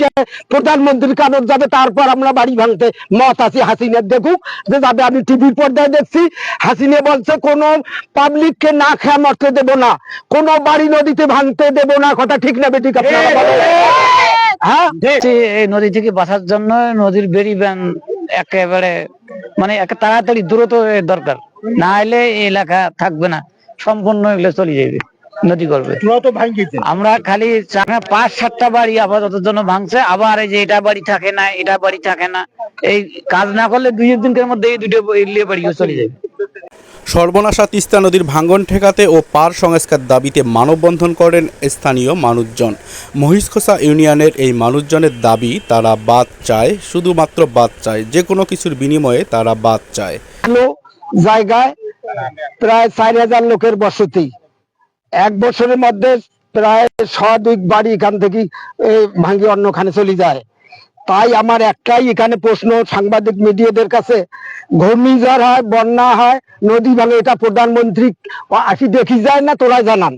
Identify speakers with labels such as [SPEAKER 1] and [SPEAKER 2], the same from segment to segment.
[SPEAKER 1] আজকে প্রধানমন্ত্রীর কাগজ যাবে তারপর আমরা বাড়ি ভাঙতে। মত আছি হাসিনের দেখুক যে যাবে আমি টিভির পর্দায় দেখছি। হাসিনে বলছে কোন পাবলিককে না খেয়া মরতে দেব না। কোন বাড়ি নদীতে ভাঙতে দেব না কথা ঠিক না বেঠিক আপনারা হ্যাঁ?
[SPEAKER 2] এই নদী থেকে বাঁচার জন্য নদীর বেরি ব্যান একেবারে মানে একে তাড়াতাড়ি দ্রুত দরকার। না হলে এই এলাকা থাকবে না সম্পূর্ণ এগুলো চলে যাবে। নদী করবে। আমরা খালি পাঁচ সাতটা বাড়ি আপাতত জন্য ভাঙছে। আবার এই যে এটা বাড়ি থাকে না এটা বাড়ি থাকে না এই কাজ না করলে দুই একদিনের মধ্যে এই দুটো ইলিয়ে বাড়িও চলে যাবে
[SPEAKER 3] সর্বনাশা তিস্তা নদীর ভাঙ্গন ঠেকাতে ও পার সংস্কার দাবিতে মানববন্ধন করেন স্থানীয় মানুষজন। মহিষখোসা ইউনিয়নের এই মানুষজনের দাবি তারা বাদ চায় শুধুমাত্র বাদ চায়। যে কোনো কিছুর বিনিময়ে তারা বাদ চায়।
[SPEAKER 1] জায়গায় প্রায় চার হাজার লোকের বসতি। এক বছরের মধ্যে প্রায় শতাধিক বাড়ি এখান থেকে ভাঙ্গি অন্যখানে চলে যায়। তাই আমার একটাই এখানে প্রশ্ন সাংবাদিক মিডিয়াদের কাছে ঘূর্ণিঝড় হয়, বন্যা হয়, নদী ভাঙে, এটা প্রধানমন্ত্রী আসি দেখি যায় না তোরা জানান।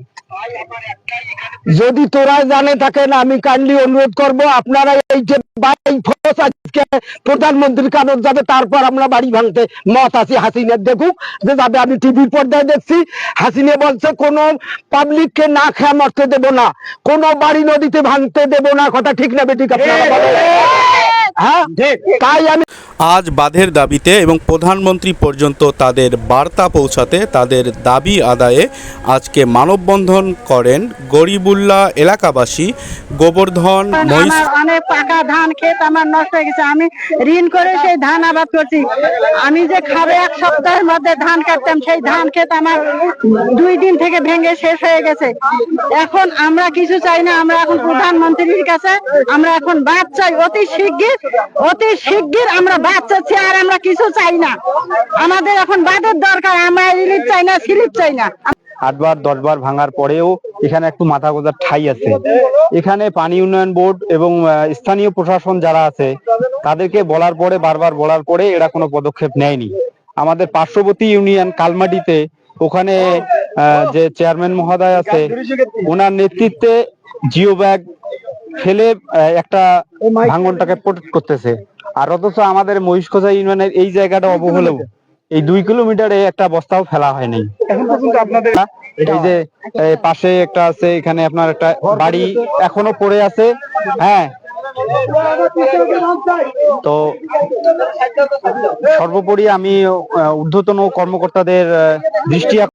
[SPEAKER 1] যদি তোরা জানে থাকেন, আমি কাইন্ডলি অনুরোধ করব, আপনারা এই যে বাড়ি ফোর্স আজকে প্রধানমন্ত্রীর কারণ যাবে তারপর আমরা বাড়ি ভাঙতে মত আছি হাসিনের দেখুক যে যাবে আমি টিভির পর্দায় দেখছি হাসিনে বলছে কোন পাবলিককে না খেয়া মরতে দেবো না কোন বাড়ি নদীতে ভাঙতে দেবো না কথা ঠিক না বেটি আপনারা বলেন? হ্যাঁ? তাই আমি
[SPEAKER 3] আজ বাঁধের দাবিতে এবং প্রধানমন্ত্রী পর্যন্ত তাদের বার্তা পৌঁছাতে তাদের দাবি আদায়ে আজকে মানববন্ধন করেন গরিবুল্লাহ এলাকাবাসী। গোবর্ধন মহিষ
[SPEAKER 4] অনেক পাকা ধান ক্ষেত আমার নষ্ট হয়ে গেছে। আমি ঋণ করে সেই ধান আবাদ করছি। আমি যে খাবে এক সপ্তাহের মধ্যে ধান কাটতাম সেই ধান ক্ষেত আমার দুই দিন থেকে ভেঙে শেষ হয়ে গেছে। এখন আমরা কিছু চাই না আমরা এখন প্রধানমন্ত্রীর কাছে আমরা এখন বাদ চাই। অতি শিগগির অতি শিগগির আমরা বাদ চাচ্ছি আর আমরা কিছু চাই না। আমাদের এখন বাদের দরকার, আমরা রিলিফ চাই না, স্লিপ চাই না।
[SPEAKER 5] আটবার, দশবার ভাঙার পরেও এখানে একটু মাথা গোজার ঠাই আছে। এখানে পানি উন্নয়ন বোর্ড এবং স্থানীয় প্রশাসন যারা আছে, তাদেরকে বলার পরে, বারবার বলার পরে এরা কোনো পদক্ষেপ নেয়নি। আমাদের পার্শ্ববর্তী ইউনিয়ন কালমাটিতে ওখানে যে চেয়ারম্যান মহোদয় আছে, ওনার নেতৃত্বে জিও ব্যাগ ফেলে একটা ভাঙনটাকে প্রোটেক্ট করতেছে। আর অথচ আমাদের মহিষখোসা ইউনিয়নের এই জায়গাটা অবহেলেও এই দুই কিলোমিটারে একটা বস্তাও ফেলা হয়নি
[SPEAKER 6] এখন পর্যন্ত আপনাদের
[SPEAKER 5] এই যে পাশে একটা আছে এখানে আপনার একটা বাড়ি এখনও পড়ে আছে। হ্যাঁ। তো সর্বোপরি আমি ঊর্ধ্বতন কর্মকর্তাদের দৃষ্টি